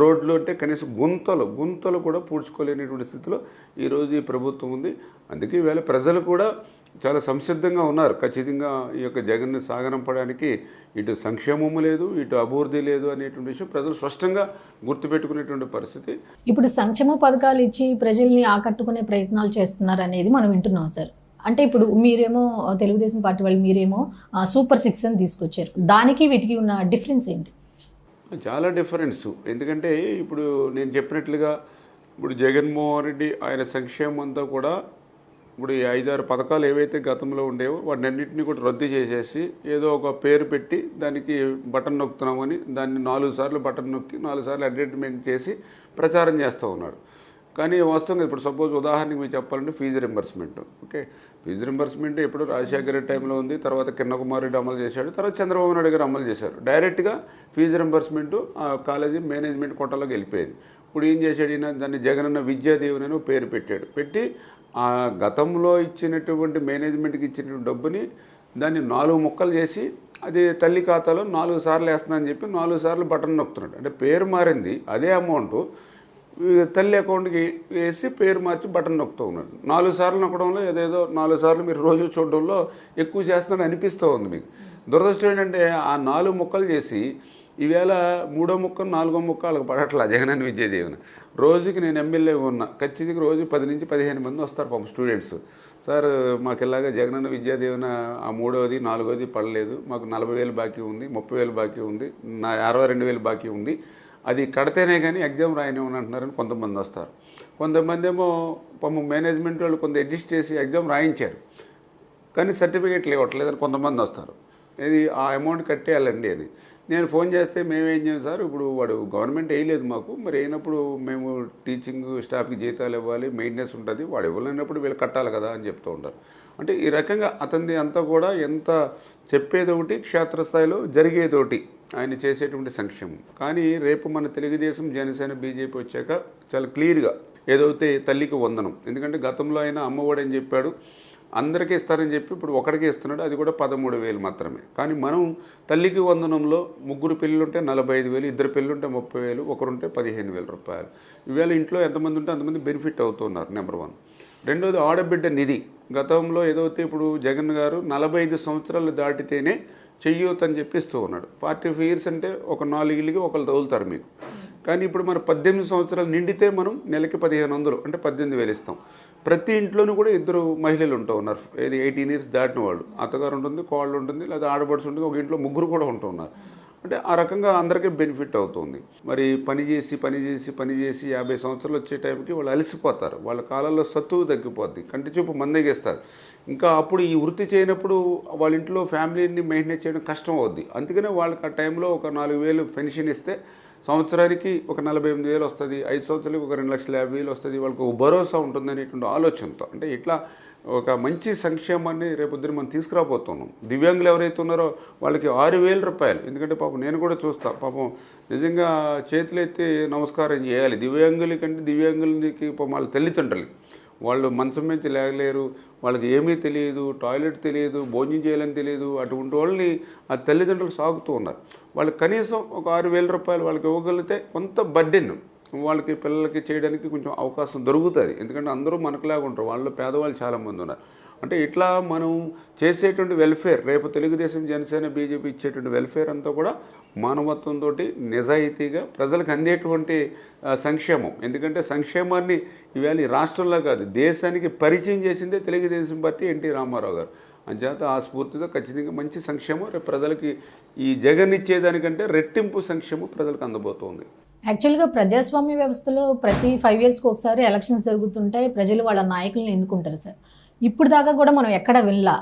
రోడ్లు అంటే కనీసం గుంతలు గుంతలు కూడా పూడ్చుకోలేనటువంటి స్థితిలో ఈరోజు ఈ ప్రభుత్వం ఉంది. అందుకే ఈవేళ ప్రజలు కూడా చాలా సంసిద్ధంగా ఉన్నారు. ఖచ్చితంగా ఈ యొక్క జగన్ని సాగనంపడానికి ఇటు సంక్షేమము లేదు ఇటు అభివృద్ధి లేదు అనేటువంటి విషయం ప్రజలు స్పష్టంగా గుర్తుపెట్టుకునేటువంటి పరిస్థితి. ఇప్పుడు సంక్షేమ పథకాలు ఇచ్చి ప్రజల్ని ఆకట్టుకునే ప్రయత్నాలు చేస్తున్నారు అనేది మనం వింటున్నాం సార్. అంటే ఇప్పుడు మీరేమో తెలుగుదేశం పార్టీ వాళ్ళు మీరేమో ఆ, సూపర్ సిక్స్ అని తీసుకొచ్చారు. దానికి వీటికి ఉన్న డిఫరెన్స్ ఏంటి? చాలా డిఫరెన్స్. ఎందుకంటే ఇప్పుడు నేను చెప్పినట్లుగా ఇప్పుడు జగన్మోహన్ రెడ్డి ఆయన సంక్షేమం అంతా కూడా ఇప్పుడు ఈ ఐదారు పథకాలు ఏవైతే గతంలో ఉండేవో వాటిని అన్నింటినీ కూడా రద్దు చేసేసి ఏదో ఒక పేరు పెట్టి దానికి బటన్ నొక్కుతున్నామని దాన్ని నాలుగు సార్లు బటన్ నొక్కి నాలుగు సార్లు అడ్వర్టైజ్మెంట్ చేసి ప్రచారం చేస్తూ ఉన్నాడు. కానీ వాస్తవంగా ఇప్పుడు సపోజ్ ఉదాహరణకి మీరు చెప్పాలంటే fee reimbursement okay? Fee reimbursement ఎప్పుడు రాజశేఖర రెడ్డి టైంలో ఉంది తర్వాత కిరణ్ రెడ్డి అమలు చేశాడు తర్వాత చంద్రబాబు నాయుడు గారు అమలు చేశారు. డైరెక్ట్గా ఫీజు రింబర్స్మెంట్ ఆ కాలేజీ మేనేజ్మెంట్ కోటాలోకి వెళ్ళిపోయింది. ఇప్పుడు ఏం చేశాడు ఈయన? దాన్ని జగనన్న విద్యా అని పేరు పెట్టాడు. పెట్టి ఆ గతంలో ఇచ్చినటువంటి మేనేజ్మెంట్కి ఇచ్చినటువంటి డబ్బుని దాన్ని నాలుగు ముక్కలు చేసి అది తల్లి ఖాతాలో నాలుగు సార్లు వేస్తుందని చెప్పి నాలుగు సార్లు బటన్ నొక్కుతున్నాడు. అంటే పేరు మారింది అదే అమౌంట్ తల్లి అకౌంట్కి వేసి పేరు మార్చి బటన్ నొక్కుతూ ఉన్నాడు. నాలుగు సార్లు నొక్కడంలో ఏదేదో నాలుగు సార్లు మీరు రోజు చూడడంలో ఎక్కువ చేస్తున్నాడు అనిపిస్తూ ఉంది మీకు. దురదృష్టం ఏంటంటే ఆ నాలుగు ముక్కలు చేసి ఈవేళ మూడో ముక్క నాలుగో ముక్క వాళ్ళకి పడట్లా జగనన్న విద్యాదేవన. రోజుకి నేను ఎమ్మెల్యే ఉన్నా. ఖచ్చితంగా రోజు పది నుంచి పదిహేను మంది వస్తారు పాపం స్టూడెంట్స్. సార్ మాకు ఇలాగా జగనన్న విద్యాదేవన ఆ మూడవది నాలుగోది పడలేదు. మాకు నలభై వేలు బాకీ ఉంది ముప్పై వేలు బాకీ ఉంది నా అరవై రెండు వేలు బాకీ ఉంది. అది కడితేనే కానీ ఎగ్జామ్ రాయనివ్వని అంటున్నారని కొంతమంది వస్తారు. కొంతమంది ఏమో పాపం మేనేజ్మెంట్ వాళ్ళు కొంత అడ్జస్ట్ చేసి ఎగ్జామ్ రాయించారు. కానీ సర్టిఫికేట్లు ఇవ్వట్లేదని కొంతమంది వస్తారు. ఇది ఆ అమౌంట్ కట్టేయాలండి అని. నేను ఫోన్ చేస్తే మేమేం చేయం సార్? ఇప్పుడు వాడు గవర్నమెంట్ వేయలేదు మాకు. మరి అయినప్పుడు మేము టీచింగ్ స్టాఫ్కి జీతాలు ఇవ్వాలి మెయింటెనెన్స్ ఉంటుంది. వాడు ఇవ్వలేనప్పుడు వీళ్ళు కట్టాలి కదా అని చెప్తూ ఉంటారు. అంటే ఈ రకంగా అతనిది అంతా కూడా ఎంత చెప్పేది ఒకటి క్షేత్రస్థాయిలో జరిగేదోటి ఆయన చేసేటువంటి సంక్షేమం. కానీ రేపు మన తెలుగుదేశం జనసేన బీజేపీ వచ్చాక చాలా క్లియర్గా ఏదైతే తల్లికి వందనం. ఎందుకంటే గతంలో ఆయన అమ్మఒడి అని చెప్పాడు. అందరికీ ఇస్తారని చెప్పి ఇప్పుడు ఒకడికి ఇస్తున్నాడు. అది కూడా పదమూడు వేలు మాత్రమే. కానీ మనం తల్లికి వందనంలో ముగ్గురు పిల్లలుంటే నలభై ఐదు వేలు ఇద్దరు పిల్లలుంటే ముప్పై వేలు ఒకరుంటే పదిహేను వేల రూపాయలు. ఈవేళ ఇంట్లో ఎంతమంది ఉంటే అంతమంది బెనిఫిట్ అవుతున్నారు నెంబర్ వన్. రెండోది ఆడబిడ్డ నిధి. గతంలో ఏదైతే ఇప్పుడు జగన్ గారు నలభై ఐదు సంవత్సరాలు దాటితేనే చెయ్యొద్దు అని చెప్పిస్తూ ఉన్నాడు. ఫార్టీ ఫైవ్ ఇయర్స్ అంటే ఒక నాలుగిళ్ళకి ఒకళ్ళు తగులుతారు మీకు. కానీ ఇప్పుడు మనం పద్దెనిమిది సంవత్సరాలు నిండితే మనం నెలకి పదిహేను వందలు అంటే పద్దెనిమిది వేలు ఇస్తాం. ప్రతి ఇంట్లోనూ కూడా ఇద్దరు మహిళలు ఉంటూ ఉన్నారు. ఏది ఎయిటీన్ ఇయర్స్ దాటిన వాళ్ళు. అత్తగారు ఉంటుంది కోళ్ళు ఉంటుంది లేదా ఆడపడుచు ఉంటుంది ఒక ఇంట్లో ముగ్గురు కూడా ఉంటూ ఉన్నారు. అంటే ఆ రకంగా అందరికీ బెనిఫిట్ అవుతుంది. మరి పని చేసి పని చేసి పని చేసి యాభై సంవత్సరాలు వచ్చే టైంకి వాళ్ళు అలసిపోతారు. వాళ్ళ కాలంలో సత్తువు తగ్గిపోద్ది. కంటి చూపు మందగేస్తారు. ఇంకా అప్పుడు ఈ వృత్తి చేయనప్పుడు వాళ్ళ ఇంట్లో ఫ్యామిలీని మెయింటైన్ చేయడం కష్టం అవుద్ది. అందుకనే వాళ్ళకి ఆ టైంలో ఒక నాలుగు వేలు పెన్షన్ ఇస్తే సంవత్సరానికి ఒక నలభై ఎనిమిది వేలు వస్తుంది ఐదు సంవత్సరాలకి ఒక రెండు లక్షల యాభై వేలు వస్తుంది వాళ్ళకి ఒక భరోసా ఉంటుంది అనేటువంటి ఆలోచనతో. అంటే ఇట్లా ఒక మంచి సంక్షేమాన్ని రేపొద్దున మనం తీసుకురాబోతున్నాం. దివ్యాంగులు ఎవరైతే ఉన్నారో వాళ్ళకి ఆరు వేల రూపాయలు. ఎందుకంటే పాపం నేను కూడా చూస్తా పాపం నిజంగా చేతులెత్తి నమస్కారం చేయాలి. దివ్యాంగులకంటే దివ్యాంగులకి పాపం వాళ్ళ తల్లిదండ్రులకి. వాళ్ళు మంచం నుంచి లేగలేరు వాళ్ళకి ఏమీ తెలియదు టాయిలెట్ తెలియదు భోజనం చేయాలని తెలియదు అటువంటి వాళ్ళని ఆ తల్లిదండ్రులు సాగుతూ ఉన్నారు. వాళ్ళకి కనీసం ఒక ఆరు వేల రూపాయలు వాళ్ళకి ఇవ్వగలిగితే కొంత బడ్డెన్ వాళ్ళకి పిల్లలకి చేయడానికి కొంచెం అవకాశం దొరుకుతుంది. ఎందుకంటే అందరూ మనకులాగా ఉంటారు. వాళ్ళు పేదవాళ్ళు చాలామంది ఉన్నారు. అంటే ఇట్లా మనం చేసేటువంటి వెల్ఫేర్ రేపు తెలుగుదేశం జనసేన బీజేపీ ఇచ్చేటువంటి వెల్ఫేర్ అంతా కూడా మానవత్వంతో నిజాయితీగా ప్రజలకు అందేటువంటి సంక్షేమం. ఎందుకంటే సంక్షేమాన్ని ఇవాళ ఈ రాష్ట్రంలో కాదు దేశానికి పరిచయం చేసిందే తెలుగుదేశం పార్టీ ఎన్టీ రామారావు గారు. అంచేత ఆ స్ఫూర్తితో ఖచ్చితంగా మంచి సంక్షేమం రేపు ప్రజలకి ఈ జగన్ ఇచ్చేదానికంటే రెట్టింపు సంక్షేమం ప్రజలకు అందబోతోంది. యాక్చువల్గా ప్రజాస్వామ్య వ్యవస్థలో ప్రతి ఫైవ్ ఇయర్స్కి ఒకసారి ఎలక్షన్స్ జరుగుతుంటాయి ప్రజలు వాళ్ళ నాయకులను ఎన్నుకుంటారు సార్. ఇప్పుడు దాకా కూడా మనం ఎక్కడ వినలా.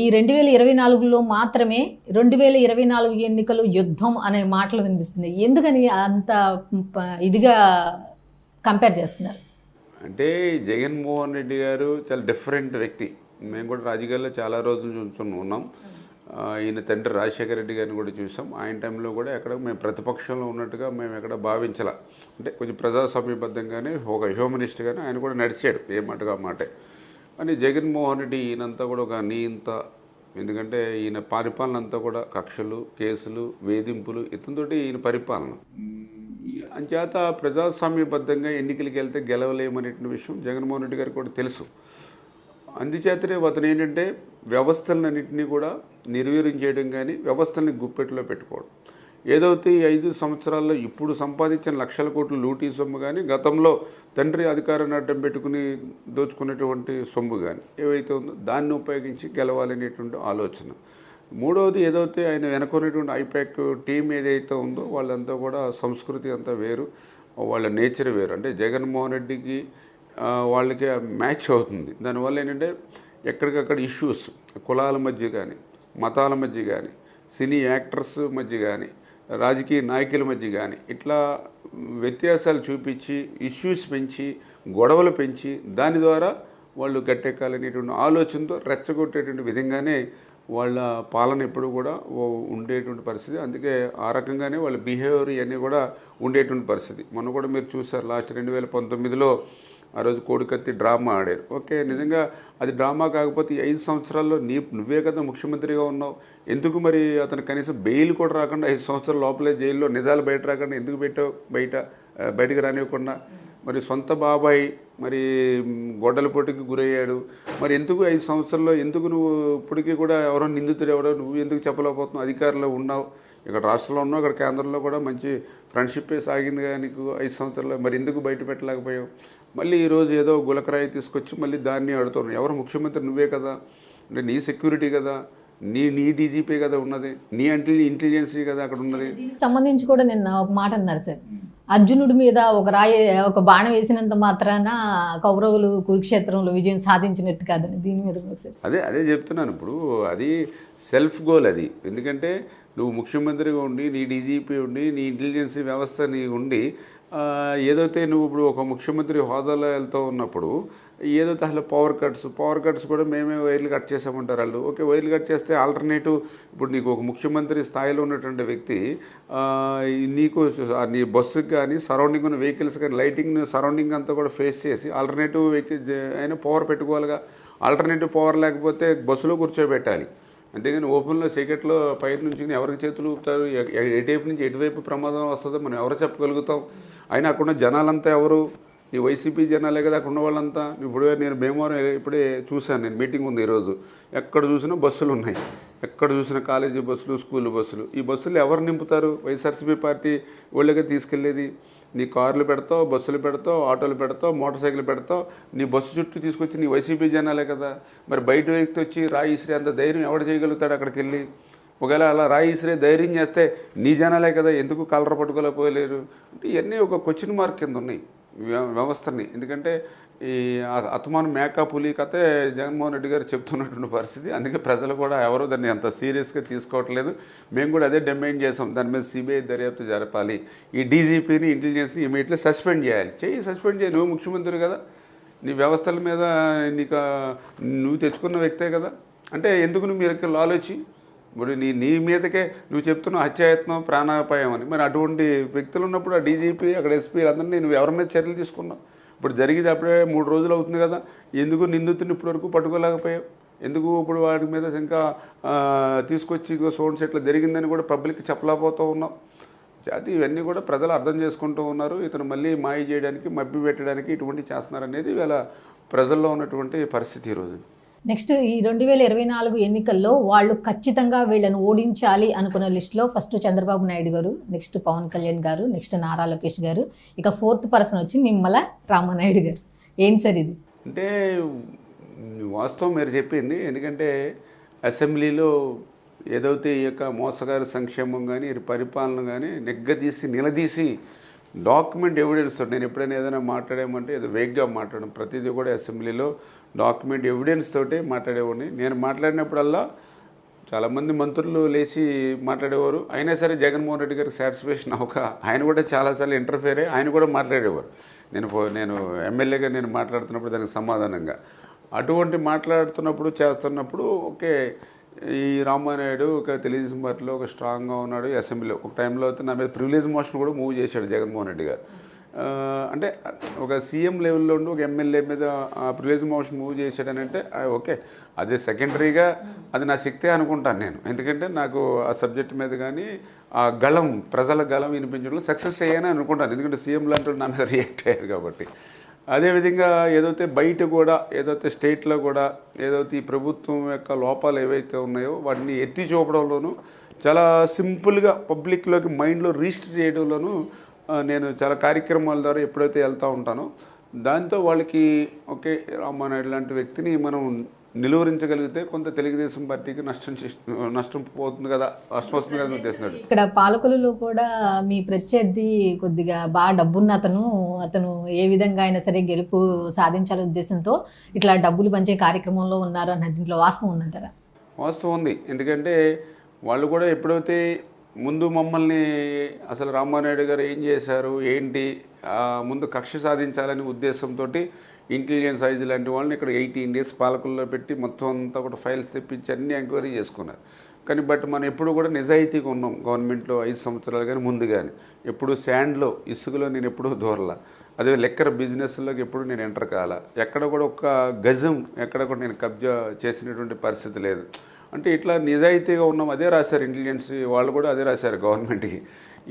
ఈ రెండు వేల ఇరవై నాలుగులో మాత్రమే రెండు వేల ఇరవై నాలుగు ఎన్నికలు యుద్ధం అనే మాటలు వినిపిస్తుంది ఎందుకని అంత ఇదిగా కంపేర్ చేస్తున్నారు? అంటే జగన్మోహన్ రెడ్డి గారు చాలా డిఫరెంట్ వ్యక్తి. మేము కూడా రాజకీయాల్లో చాలా రోజులు చూసుకుని ఉన్నాం. ఈయన తండ్రి రాజశేఖర రెడ్డి గారిని కూడా చూసాం. ఆయన టైంలో కూడా ఎక్కడ మేము ప్రతిపక్షంలో ఉన్నట్టుగా మేము ఎక్కడ భావించాల. అంటే కొంచెం ప్రజాస్వామ్యబద్ధంగానే ఒక హ్యూమనిస్ట్గానే ఆయన కూడా నడిచాడు. ఏ మాటగా మాటే. కానీ జగన్మోహన్ రెడ్డి ఈయనంతా కూడా ఒక నీంత ఎందుకంటే ఈయన పరిపాలన అంతా కూడా కక్షలు కేసులు వేధింపులు ఇతనితోటి ఈయన పరిపాలన. అంచేత ప్రజాస్వామ్యబద్ధంగా ఎన్నికలకు వెళ్తే గెలవలేమనేటువంటి విషయం జగన్మోహన్ రెడ్డి గారికి కూడా తెలుసు. అందుచేతనే అతను ఏంటంటే వ్యవస్థలన్నింటినీ కూడా నిర్వీర్యం చేయడం కానీ వ్యవస్థల్ని గుప్పెట్లో పెట్టుకోవడం. ఏదైతే ఈ ఐదు సంవత్సరాల్లో ఇప్పుడు సంపాదించిన లక్షల కోట్లు లూటీ సొమ్ము కానీ గతంలో తండ్రి అధికారాన్ని అడ్డం పెట్టుకుని దోచుకున్నటువంటి సొమ్ము కానీ ఏవైతే ఉందో దాన్ని ఉపయోగించి గెలవాలనేటువంటి ఆలోచన. మూడవది ఏదైతే ఆయన వెనుకున్నటువంటి ఐపాక్ టీం ఏదైతే ఉందో వాళ్ళంతా కూడా సంస్కృతి అంతా వేరు వాళ్ళ నేచర్ వేరు. అంటే జగన్మోహన్ రెడ్డికి వాళ్ళకి మ్యాచ్ అవుతుంది. దానివల్ల ఏంటంటే ఎక్కడికక్కడ ఇష్యూస్ కులాల మధ్య కానీ మతాల మధ్య కానీ సినీ యాక్టర్స్ మధ్య కానీ రాజకీయ నాయకుల మధ్య కానీ ఇట్లా వ్యత్యాసాలు చూపించి ఇష్యూస్ పెంచి గొడవలు పెంచి దాని ద్వారా వాళ్ళు గట్టెక్కాలనేటువంటి ఆలోచనతో రెచ్చగొట్టేటువంటి విధంగానే వాళ్ళ పాలన ఎప్పుడు కూడా ఉండేటువంటి పరిస్థితి. అందుకే ఆ రకంగానే వాళ్ళ బిహేవియర్ ఇవన్నీ కూడా ఉండేటువంటి పరిస్థితి. మొన్న కూడా మీరు చూసారు లాస్ట్ రెండు వేల పంతొమ్మిదిలో ఆ రోజు కోడికత్తి డ్రామా ఆడారు. ఓకే నిజంగా అది డ్రామా కాకపోతే ఈ ఐదు సంవత్సరాల్లో నీ నువ్వే కదా ముఖ్యమంత్రిగా ఉన్నావు. ఎందుకు మరి అతను కనీసం బెయిల్ కూడా రాకుండా ఐదు సంవత్సరాల లోపలే జైల్లో నిజాలు బయట రాకుండా ఎందుకు పెట్టావు బయట బయటకు రానివ్వకుండా? మరి సొంత బాబాయ్ మరి గొడ్డల పోటీకి గురయ్యాడు. మరి ఎందుకు ఐదు సంవత్సరాల్లో ఎందుకు నువ్వు ఇప్పటికీ కూడా ఎవరో నిందితుడు ఎవరో నువ్వు ఎందుకు చెప్పలేకపోతున్నావు? అధికారంలో ఉన్నావు. ఇక్కడ రాష్ట్రంలో ఉన్నావు ఇక్కడ కేంద్రంలో కూడా మంచి ఫ్రెండ్షిప్పే సాగింది కానీ నీకు ఐదు సంవత్సరాలు మరి ఎందుకు బయట పెట్టలేకపోయావు? మళ్ళీ ఈరోజు ఏదో గులకరాయి తీసుకొచ్చి మళ్ళీ దాన్ని అడుగుతున్నావు ఎవరు ముఖ్యమంత్రి నువ్వే కదా? అంటే నీ సెక్యూరిటీ కదా? నీ నీ డీజీపీ కదా ఉన్నది? నీ అంటే ఇంటెలిజెన్సీ కదా అక్కడ ఉన్నది? సంబంధించి కూడా నిన్న ఒక మాట అన్నారు సార్. అర్జునుడి మీద ఒక రాయి ఒక బాణం వేసినంత మాత్రాన కౌరవులు కురుక్షేత్రంలో విజయం సాధించినట్టు కాదని దీని మీద అదే అదే చెప్తున్నాను. ఇప్పుడు అది సెల్ఫ్ గోల్ అది. ఎందుకంటే నువ్వు ముఖ్యమంత్రిగా ఉండి నీ డీజీపీ ఉండి నీ ఇంటెలిజెన్సీ వ్యవస్థ నీ ఉండి ఏదైతే నువ్వు ఇప్పుడు ఒక ముఖ్యమంత్రి హోదాలో వెళ్తూ ఉన్నప్పుడు ఏదైతే అసలు పవర్ కట్స్ పవర్ కట్స్ కూడా మేమే వైర్లు కట్ చేసామంటారు వాళ్ళు. ఓకే వైర్లు కట్ చేస్తే ఆల్టర్నేటివ్ ఇప్పుడు నీకు ఒక ముఖ్యమంత్రి స్థాయిలో ఉన్నటువంటి వ్యక్తి నీకు నీ బస్సుకి కానీ సరౌండింగ్ ఉన్న వెహికల్స్ కానీ లైటింగ్ సరౌండింగ్ అంతా కూడా ఫేస్ చేసి ఆల్టర్నేటివ్ వెహికల్ అయినా పవర్ పెట్టుకోవాలిగా. ఆల్టర్నేటివ్ పవర్ లేకపోతే బస్సులో కూర్చోబెట్టాలి. అంతేగాని ఓపెన్లో సీక్రెట్లో పైన నుంచి ఎవరికి చేతులు ఊపుతారు? ఎటువైపు నుంచి ఎటువైపు ప్రమాదం వస్తుందో మనం ఎవరు చెప్పగలుగుతాం? అయినా అక్కడ జనాలంతా ఎవరు? ఈ వైసీపీ జనాలే కదా అక్కడ ఉన్న వాళ్ళంతా? ఇప్పుడు నేను భీమవరం ఇప్పుడే చూశాను నేను మీటింగ్ ఉంది ఈరోజు. ఎక్కడ చూసినా బస్సులు ఉన్నాయి. ఎక్కడ చూసినా కాలేజీ బస్సులు స్కూల్ బస్సులు. ఈ బస్సులు ఎవరు నింపుతారు? వైఎస్ఆర్సీపీ పార్టీ వాళ్ళకే తీసుకెళ్ళేది. నీ కార్లు పెడతావు బస్సులు పెడతావు ఆటోలు పెడతావు మోటార్ సైకిల్ పెడతావు నీ బస్సు చుట్టూ తీసుకొచ్చి నీ వైసీపీ జనాలే కదా. మరి బయట వ్యక్తి వచ్చి రాయిశ్రీ అంత ధైర్యం ఎవడు చేయగలుగుతాడు అక్కడికి వెళ్ళి ఒకవేళ అలా రాయిశ్రీ ధైర్యం చేస్తే నీ జనాలే కదా ఎందుకు కలర పట్టుకోలేకపోలేరు అంటే ఇవన్నీ ఒక క్వశ్చన్ మార్క్ కింద ఉన్నాయి వ్యవస్థని. ఎందుకంటే ఈ అ- మేకప్ మేకా పులి కథే జగన్మోహన్ రెడ్డి గారు చెప్తున్నటువంటి పరిస్థితి. అందుకే ప్రజలు కూడా ఎవరు దాన్ని అంత సీరియస్గా తీసుకోవట్లేదు. మేము కూడా అదే డిమాండ్ చేసాం. దాని మీద సిబిఐ దర్యాప్తు జరపాలి. ఈ డీజీపీని ఇంటెలిజెన్స్ని ఇమీడియట్లీ సస్పెండ్ చేయాలి. చెయ్యి సస్పెండ్ చేయి. నువ్వు ముఖ్యమంత్రి కదా. నీ వ్యవస్థల మీద నీకు నువ్వు తెచ్చుకున్న వ్యక్తే కదా. అంటే ఎందుకు నువ్వు మీరు ఆలోచి ఇప్పుడు నీ నీ మీదకే నువ్వు చెప్తున్నావు హత్యాయత్నం ప్రాణాపాయం అని. మరి అటువంటి వ్యక్తులు ఉన్నప్పుడు ఆ డీజీపీ అక్కడ ఎస్పీ అందరినీ నువ్వు ఎవరి మీద చర్యలు తీసుకున్నావు? ఇప్పుడు జరిగింది అప్పుడే మూడు రోజులు అవుతుంది కదా. ఎందుకు నిందితుని ఇప్పటివరకు పట్టుకోలేకపోయావు? ఎందుకు ఇప్పుడు వాటి మీద ఇంకా తీసుకొచ్చి ఇగో సోన్ సెట్ల జరిగిందని కూడా పబ్లిక్ చెప్పలేకపోతూ ఉన్నాం. అది ఇవన్నీ కూడా ప్రజలు అర్థం చేసుకుంటూ ఉన్నారు. ఇతను మళ్ళీ మాయ చేయడానికి మబ్బి పెట్టడానికి ఇటువంటి చేస్తున్నారు అనేది వీళ్ళ ప్రజల్లో ఉన్నటువంటి పరిస్థితి ఈరోజు. నెక్స్ట్ ఈ రెండు వేల ఇరవై నాలుగు ఎన్నికల్లో వాళ్ళు ఖచ్చితంగా వీళ్ళని ఓడించాలి అనుకున్న లిస్టులో ఫస్ట్ చంద్రబాబు నాయుడు గారు నెక్స్ట్ పవన్ కళ్యాణ్ గారు నెక్స్ట్ నారా లోకేష్ గారు ఇక ఫోర్త్ పర్సన్ వచ్చి నిమ్మల రామనాయుడు గారు. ఏంటి సార్ ఇది? అంటే వాస్తవం మీరు చెప్పింది. ఎందుకంటే అసెంబ్లీలో ఏదైతే ఈ యొక్క మోసగారి సంక్షేమం కానీ పరిపాలన కానీ నెగ్గదీసి నిలదీసి డాక్యుమెంట్ ఎవిడెన్స్ నేను ఎప్పుడైనా ఏదైనా మాట్లాడామంటే ఏదో వేగ్గా మాట్లాడడం. ప్రతిదీ కూడా అసెంబ్లీలో డాక్యుమెంట్ ఎవిడెన్స్ తోటే మాట్లాడేవాడిని. నేను మాట్లాడినప్పుడల్లా చాలామంది మంత్రులు లేచి మాట్లాడేవారు. అయినా సరే జగన్మోహన్ రెడ్డి గారికి సాటిస్ఫాక్షన్ అవక ఆయన కూడా చాలాసార్లు ఇంటర్ఫేర్ అయ్యి ఆయన కూడా మాట్లాడేవారు. నేను పో- నేను ఎమ్మెల్యేగా నేను మాట్లాడుతున్నప్పుడు దానికి సమాధానంగా. అటువంటి మాట్లాడుతున్నప్పుడు చేస్తున్నప్పుడు ఓకే ఈ రామానాయుడు ఒక తెలుగుదేశం పార్టీలో ఒక స్ట్రాంగ్గా ఉన్నాడు. అసెంబ్లీలో ఒక టైంలో అయితే నా మీద ప్రివిలేజ్ మోషన్ కూడా మూవ్ చేశాడు జగన్మోహన్ రెడ్డి గారు. అంటే ఒక సీఎం లెవెల్లో ఉండి ఒక ఎమ్మెల్యే మీద ప్రిలేజ్ మోషన్ మూవ్ చేశాడని అంటే ఓకే. అదే సెకండరీగా అది నా శక్తే అనుకుంటాను నేను. ఎందుకంటే నాకు ఆ సబ్జెక్ట్ మీద కానీ ఆ గళం ప్రజల గళం వినిపించడంలో సక్సెస్ అయ్యానని అనుకుంటాను. ఎందుకంటే సీఎం లాంటి నా మీద రియాక్ట్ అయ్యారు కాబట్టి. అదేవిధంగా ఏదైతే బయట కూడా ఏదైతే స్టేట్లో కూడా ఏదైతే ఈ ప్రభుత్వం యొక్క లోపాలు ఏవైతే ఉన్నాయో వాటిని ఎత్తి చూపడంలోనూ చాలా సింపుల్గా పబ్లిక్లోకి మైండ్లో రిజిస్టర్ చేయడంలోనూ నేను చాలా కార్యక్రమాల ద్వారా ఎప్పుడైతే వెళ్తూ ఉంటానో దాంతో వాళ్ళకి ఓకే రామానాయుడు లాంటి వ్యక్తిని మనం నిలువరించగలిగితే కొంత తెలుగుదేశం పార్టీకి నష్టం నష్టం పోతుంది కదా నష్టం వస్తుంది కదా ఉద్దేశం ఇక్కడ పాలకులలో కూడా మీ ప్రత్యర్థి కొద్దిగా బాగా డబ్బున్న అతను అతను ఏ విధంగా అయినా సరే గెలుపు సాధించాలనే ఉద్దేశంతో ఇట్లా డబ్బులు పంచే కార్యక్రమంలో ఉన్నారు అన్న దీంట్లో వాస్తవం ఉందంటారా? వాస్తవం ఉంది. ఎందుకంటే వాళ్ళు కూడా ఎప్పుడైతే ముందు మమ్మల్ని అసలు రామానాయుడు గారు ఏం చేశారు ఏంటి ముందు కక్ష సాధించాలనే ఉద్దేశంతో ఇంటెలిజెన్స్ ఐజ్ లాంటి వాళ్ళని ఇక్కడ ఎయిటీన్ డేస్ పాలకుల్లో పెట్టి మొత్తం అంతా కూడా ఫైల్స్ తెప్పించి అన్ని ఎంక్వైరీ చేసుకున్నారు. కానీ బట్ మనం ఎప్పుడు కూడా నిజాయితీగా ఉన్నాం గవర్నమెంట్లో ఐదు సంవత్సరాలు కానీ ముందు కానీ. ఎప్పుడు శాండ్లో ఇసుకలో నేను ఎప్పుడూ దూరలా. అదే లెక్కర బిజినెస్లోకి ఎప్పుడు నేను ఎంటర్ కాల. ఎక్కడ కూడా ఒక గజం ఎక్కడ కూడా నేను కబ్జా చేసినటువంటి పరిస్థితి లేదు. అంటే ఇట్లా నిజాయితీగా ఉన్నాం అదే రాశారు ఇంటెలిజెన్స్ వాళ్ళు కూడా అదే రాశారు గవర్నమెంట్కి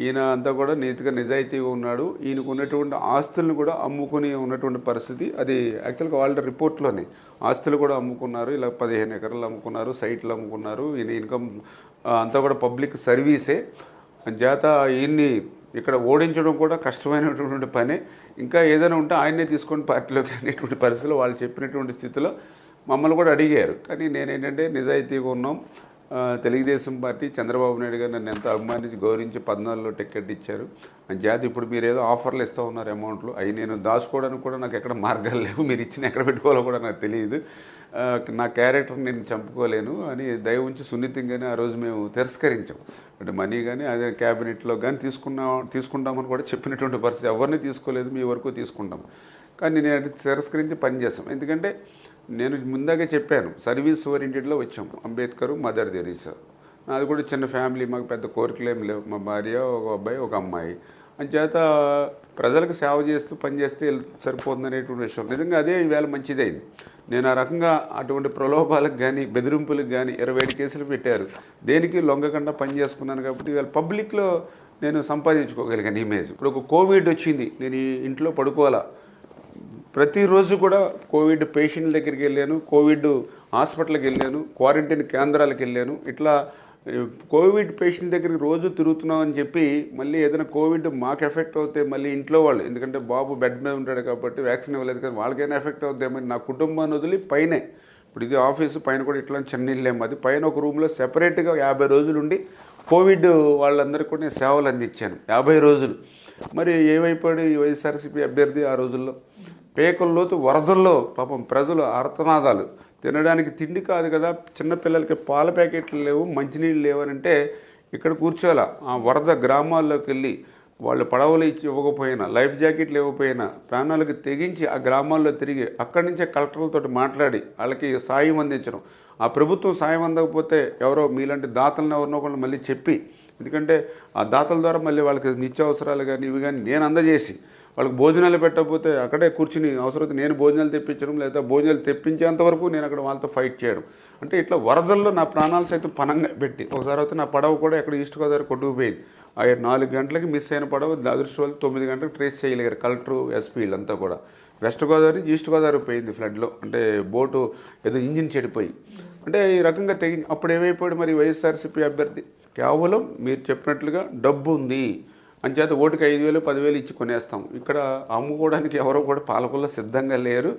ఈయన అంతా కూడా నీతిగా నిజాయితీగా ఉన్నాడు. ఈయనకు ఉన్నటువంటి ఆస్తులను కూడా అమ్ముకుని ఉన్నటువంటి పరిస్థితి అది యాక్చువల్గా వాళ్ళ రిపోర్ట్లోనే. ఆస్తులు కూడా అమ్ముకున్నారు ఇలా పదిహేను ఎకరాలు అమ్ముకున్నారు సైట్లు అమ్ముకున్నారు ఈయన ఇన్కమ్ అంతా కూడా పబ్లిక్ సర్వీసే చేత ఈయన్ని ఇక్కడ ఓడించడం కూడా కష్టమైనటువంటి పనే. ఇంకా ఏదైనా ఉంటే ఆయన్నే తీసుకొని పార్టీలోకి అనేటువంటి పరిస్థితులు వాళ్ళు చెప్పినటువంటి స్థితిలో మమ్మల్ని కూడా అడిగారు. కానీ నేనేంటంటే నిజాయితీగా ఉన్నాం. తెలుగుదేశం పార్టీ చంద్రబాబు నాయుడు గారు నన్ను ఎంతో అభిమానించి గౌరవించి పద్నాలుగులో టికెట్ ఇచ్చారు. జాతి ఇప్పుడు మీరు ఏదో ఆఫర్లు ఇస్తూ ఉన్నారు అమౌంట్లు. అవి నేను దాచుకోవడానికి కూడా నాకు ఎక్కడ మార్గాలు లేవు. మీరు ఇచ్చిన ఎక్కడ పెట్టుకోవాలో కూడా నాకు తెలియదు. నా క్యారెక్టర్ నేను చంపుకోలేను అని దయ ఉంచి సున్నితంగానే ఆ రోజు మేము తిరస్కరించాం. అంటే మనీ కానీ అదే క్యాబినెట్లో కానీ తీసుకున్నా తీసుకుంటామని కూడా చెప్పినటువంటి పరిస్థితి ఎవరిని తీసుకోలేదు మీ వరకు తీసుకుంటాం. కానీ నేను తిరస్కరించి పనిచేస్తాం ఎందుకంటే నేను ముందాగే చెప్పాను సర్వీస్ ఓరియంటెడ్లో వచ్చాం. అంబేద్కర్ మదర్ తెరీసా నాది కూడా చిన్న ఫ్యామిలీ మాకు పెద్ద కోరికలు ఏం లేవు మా భార్య ఒక అబ్బాయి ఒక అమ్మాయి. అంచేత ప్రజలకు సేవ చేస్తూ పనిచేస్తే సరిపోతుందనేటువంటి విషయం. నిజంగా అదే ఈవేళ మంచిదైంది. నేను ఆ రకంగా అటువంటి ప్రలోభాలకు కానీ బెదిరింపులకు కానీ ఇరవై ఏడు కేసులు పెట్టారు. దేనికి లొంగకుండా పని చేసుకున్నాను కాబట్టి ఇవాళ పబ్లిక్లో నేను సంపాదించుకోగలిగాను ఇమేజ్. ఇప్పుడు ఒక కోవిడ్ వచ్చింది. నేను ఈ ఇంట్లో పడుకోవాలా? ప్రతిరోజు కూడా కోవిడ్ పేషెంట్ల దగ్గరికి వెళ్ళాను కోవిడ్ హాస్పిటల్కి వెళ్ళాను క్వారంటైన్ కేంద్రాలకు వెళ్ళాను. ఇట్లా కోవిడ్ పేషెంట్ దగ్గరికి రోజు తిరుగుతున్నాం అని చెప్పి మళ్ళీ ఏదైనా కోవిడ్ మాకు ఎఫెక్ట్ అవుతే మళ్ళీ ఇంట్లో వాళ్ళు ఎందుకంటే బాబు బెడ్ మీద ఉంటాడు కాబట్టి వ్యాక్సిన్ ఇవ్వలేదు కానీ వాళ్ళకైనా ఎఫెక్ట్ అవుతామని నా కుటుంబాన్ని వదిలి పైనే. ఇప్పుడు ఇది ఆఫీసు పైన కూడా ఇట్లా చిన్న అది పైన ఒక రూమ్లో సెపరేట్గా యాభై రోజులు ఉండి కోవిడ్ వాళ్ళందరికీ కూడా నేను సేవలు అందించాను యాభై రోజులు. మరి ఏమైపోయాడు ఈ వైఎస్ఆర్సీపీ అభ్యర్థి ఆ రోజుల్లో? పేకల్లోతు వరదల్లో పాపం ప్రజలు అర్థనాదాలు తినడానికి తిండి కాదు కదా చిన్నపిల్లలకి పాల ప్యాకెట్లు లేవు మంచినీళ్ళు లేవనంటే ఇక్కడ కూర్చోాలా ఆ వరద గ్రామాల్లోకి వెళ్ళి వాళ్ళు పడవలు ఇచ్చి ఇవ్వకపోయినా లైఫ్ జాకెట్లు ఇవ్వకపోయినా ప్రాణాలకు తెగించి ఆ గ్రామాల్లో తిరిగి అక్కడి నుంచే కలెక్టర్లతో మాట్లాడి వాళ్ళకి సాయం అందించడం. ఆ ప్రభుత్వం సాయం అందకపోతే ఎవరో మీలాంటి దాతలను ఎవరినో ఒకళ్ళు మళ్ళీ చెప్పి ఎందుకంటే ఆ దాతల ద్వారా మళ్ళీ వాళ్ళకి నిత్యావసరాలు కానీ ఇవి కానీ నేను అందజేసి వాళ్ళకి భోజనాలు పెట్టకపోతే అక్కడే కూర్చుని అవసరమైతే నేను భోజనాలు తెప్పించడం లేదా భోజనాలు తెప్పించేంత వరకు నేను అక్కడ వాళ్ళతో ఫైట్ చేయడం. అంటే ఇట్లా వరదల్లో నా ప్రాణాలు సైతం పనంగా పెట్టి ఒకసారి అయితే నా పడవ కూడా ఎక్కడ ఈస్ట్ గోదావరి కొట్టుకుపోయింది. ఆ నాలుగు గంటలకి మిస్ అయిన పడవ అదృష్ట వాళ్ళు తొమ్మిది గంటలకు ట్రేస్ చేయలేరు కలెక్టర్ ఎస్పీ అంతా కూడా. వెస్ట్ గోదావరి ఈస్ట్ గోదావరి పోయింది ఫ్లడ్లో. అంటే బోటు ఏదో ఇంజిన్ చెడిపోయి. అంటే ఈ రకంగా తెగి అప్పుడు ఏమైపోయాడు మరి వైఎస్ఆర్సీపీ అభ్యర్థి? కేవలం మీరు చెప్పినట్లుగా డబ్బు ఉంది. అంచేత ఓటుకి ఐదు వేలు పదివేలు ఇచ్చి కొనేస్తాం. ఇక్కడ అమ్ముకోవడానికి ఎవరో కూడా పాలకుల్లో సిద్ధంగా లేరు.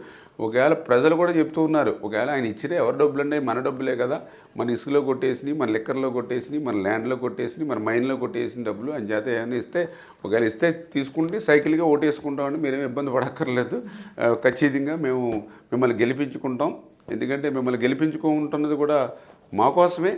ఒకవేళ ప్రజలు కూడా చెప్తూ ఉన్నారు ఒకవేళ ఆయన ఇచ్చిన ఎవరి డబ్బులు ఉన్నాయి మన డబ్బులే కదా. మన ఇసుకలో కొట్టేసి మన లిక్కర్లో కొట్టేసి మన ల్యాండ్లో కొట్టేసి మన మైన్లో కొట్టేసిన డబ్బులు అంచేత ఏమైనా ఇస్తే ఒకవేళ ఇస్తే తీసుకుంటే సైకిల్గా ఓటేసుకుంటామని మీరేం ఇబ్బంది పడక్కర్లేదు. ఖచ్చితంగా మేము మిమ్మల్ని గెలిపించుకుంటాం. ఎందుకంటే మిమ్మల్ని గెలిపించుకుంటున్నది కూడా మా కోసమే.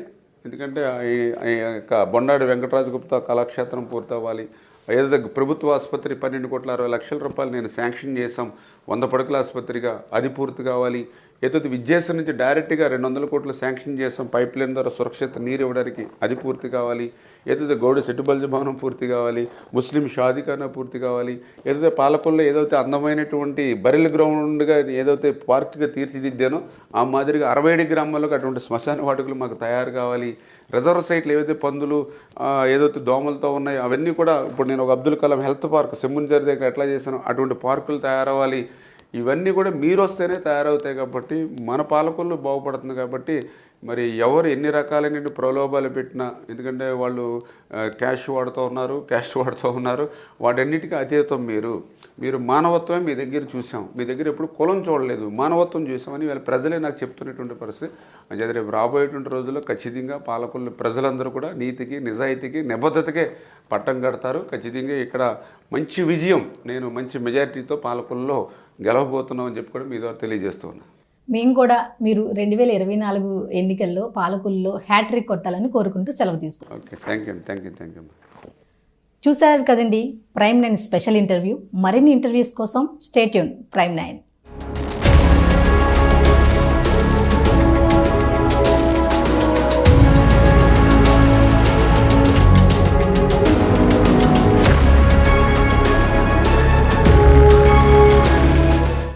ఎందుకంటే ఈ- యొక్క బొండాడి వెంకటరాజు గుప్తా కళాక్షేత్రం పూర్తవ్వాలి. ఏదైతే ప్రభుత్వ ఆసుపత్రి పన్నెండు కోట్ల అరవై లక్షల రూపాయలు నేను శాంక్షన్ చేశాం. వంద పడకల ఆసుపత్రిగా అది పూర్తి కావాలి. ఏదైతే విద్యాసం నుంచి డైరెక్ట్గా రెండు వందల కోట్లు శాంక్షన్ చేసాం పైప్ లైన్ ద్వారా సురక్షిత నీరు ఇవ్వడానికి అది పూర్తి కావాలి. ఏదైతే గౌడ సెట్టుబల్జ భవనం పూర్తి కావాలి. ముస్లిం షాదిఖానా పూర్తి కావాలి. ఏదైతే పాలకొల్లో ఏదైతే అందమైనటువంటి బరిల గ్రౌండ్గా ఏదైతే పార్క్గా తీర్చిదిద్దానో ఆ మాదిరిగా అరవై ఏడు గ్రామాలకు అటువంటి శ్మశాన వాటికలు మాకు తయారు కావాలి. రిజర్వ్ సైట్లు ఏవైతే పందులు ఏదైతే దోమలతో ఉన్నాయో అవన్నీ కూడా ఇప్పుడు నేను ఒక అబ్దుల్ కలాం హెల్త్ పార్క్ సెమ్ముంజర్ దగ్గర ఎట్లా చేశాను అటువంటి పార్కులు తయారవ్వాలి. ఇవన్నీ కూడా మీరు వస్తేనే తయారవుతాయి కాబట్టి మన పాలకులు బాగుపడుతుంది కాబట్టి మరి ఎవరు ఎన్ని రకాలైన ప్రలోభాలు పెట్టినా ఎందుకంటే వాళ్ళు క్యాష్ వాడుతూ ఉన్నారు క్యాష్ వాడుతూ ఉన్నారు వాటన్నిటికీ అతీతం మీరు. మీరు మానవత్వమే మీ దగ్గర చూసాం. మీ దగ్గర ఎప్పుడు కులం చూడలేదు. మానవత్వం చూసామని వీళ్ళ ప్రజలే నాకు చెప్తున్నటువంటి పరిస్థితి. అంచేత రేపు రాబోయేటువంటి రోజుల్లో ఖచ్చితంగా పాలకులు ప్రజలందరూ కూడా నీతికి నిజాయితీకి నిబద్ధతకే పట్టం కడతారు. ఖచ్చితంగా ఇక్కడ మంచి విజయం నేను మంచి మెజారిటీతో పాలకుల్లో గెలవబోతున్నామని చెప్పుకోవడం చెప్పి కూడా మీ ద్వారా తెలియజేస్తున్నాను మేము కూడా మీరు రెండు వేల ఇరవై నాలుగు ఎన్నికల్లో పాలకుల్లో హ్యాట్రిక్ కొట్టాలని కోరుకుంటూ సెలవు తీసుకుంటాం చూసారు కదండి ప్రైమ్ నైన్ స్పెషల్ ఇంటర్వ్యూ మరిన్ని ఇంటర్వ్యూస్ కోసం స్టేట్యూన్ ప్రైమ్ నైన్